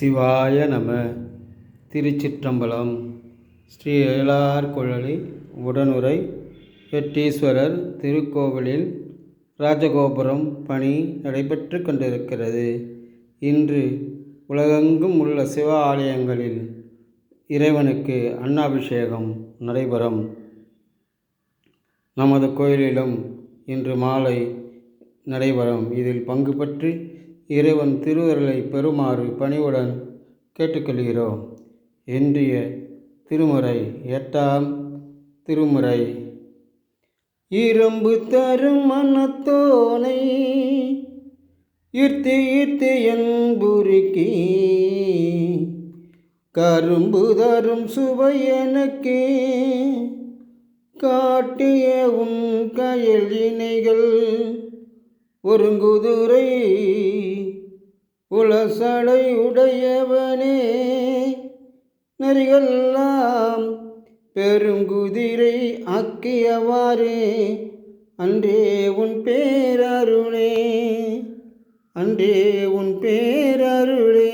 சிவாய நம. திருச்சிற்றம்பலம். ஸ்ரீ ஏழார் குழலி உடனுரை. வெட்டீஸ்வரர் திருக்கோவிலில் ராஜகோபுரம் பணி நடைபெற்று கொண்டிருக்கிறது. இன்று உலகெங்கும் உள்ள சிவ ஆலயங்களில் இறைவனுக்கு அன்னாபிஷேகம் நடைபெறும். நமது கோயிலிலும் இன்று மாலை நடைபெறும். இதில் பங்கு பற்றி இறைவன் திருவருளை பெறுமாறு பணிவுடன் கேட்டுக்கொள்கிறோம் இன்றைய திருமுறை எட்டாம் திருமுறை. இரும்பு தரும் மனத்தோனை ஈர்த்து ஈர்த்து என்புருக்கி கரும்பு தரும் சுவை எனக்கு காட்டிய உன் கயல் இணைகள். ஒருங்குதுரை உலசடை உடையவனே நரிகெல்லாம் பெருங்குதிரை ஆக்கியவாறே அன்றே உன் பேரருளே அன்றே உன் பேரருளே.